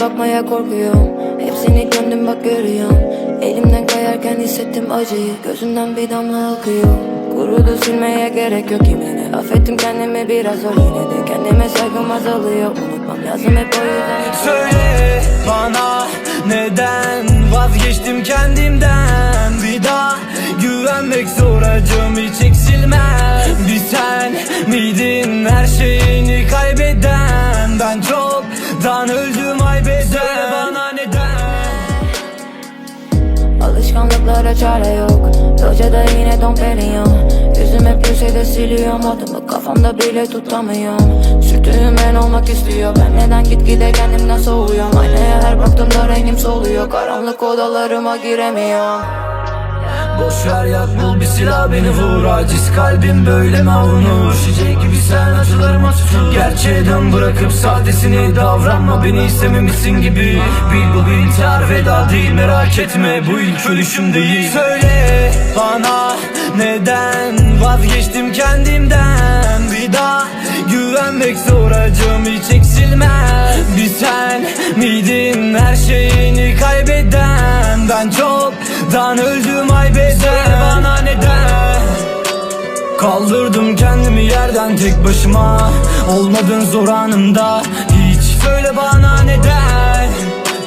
Bakmaya korkuyorum. Hepsini döndüm bak görüyorum. Elimden kayarken hissettim acıyı. Gözümden bir damla akıyor. Kurudu silmeye gerek yok yine. Affettim kendimi biraz zor yine de. Kendime saygım azalıyor. Unutmam lazım hep o yüzden. Söyle bana neden vazgeçtim kendimden? Bir daha güvenmek zor acım hiç eksilmez. Bir sen miydin her şeyini Alışkanlıklara çare yok. Locada yine Dom Perignon Yüzüm hep köşede siliyorum Adımı kafamda bile tutamıyorum. Sürtüğüm ben olmak istiyor. Ben neden gitgide kendimden soğuyorum? Aynaya her baktığımda rengim soluyor. Karanlık odalarıma giremiyorum Boş ver yak bul bir silah beni vur. Aciz kalbim böyle mi avunur? Şişecek gibi sen acılarıma tutun Gerçeğe dön bırakıp sahtesini davranma. Beni istememişsin gibi. Bil bu bir intihar veda değil merak etme. Bu ilk ölüşüm değil. Söyle bana neden vazgeçtim kendimden? Bir daha güvenmek zor acım hiç eksilmez. Bir sen miydin her şeyini kaybeden Ben çoktan öldüm aybeden Söyle bana neden Kaldırdım kendimi yerden tek başıma. Olmadın zor anımda Hiç. Söyle bana neden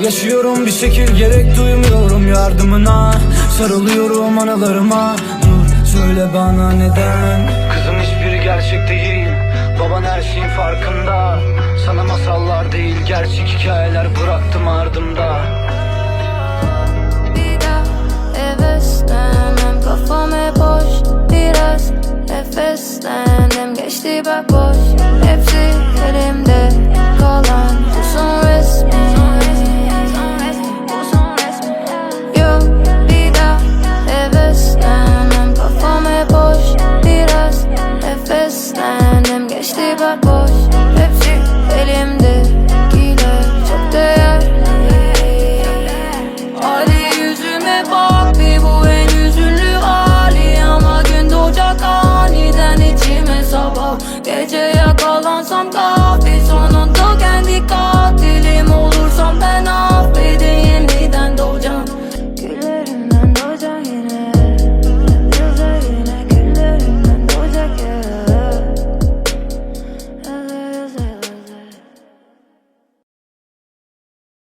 Yaşıyorum bir şekil gerek duymuyorum yardımına. Sarılıyorum analarıma Dur söyle bana neden? Kızım hiçbiri gerçek değil. Baban her şeyin farkında. Sana masallar değil gerçek hikayeler bıraktım ardımda Hepsi boş Hepsi elimde. Kalan Uzun resmi. Yok bir daha heveslenem Kafam hep boş Biraz nefeslendim. Geçti boş. some gold.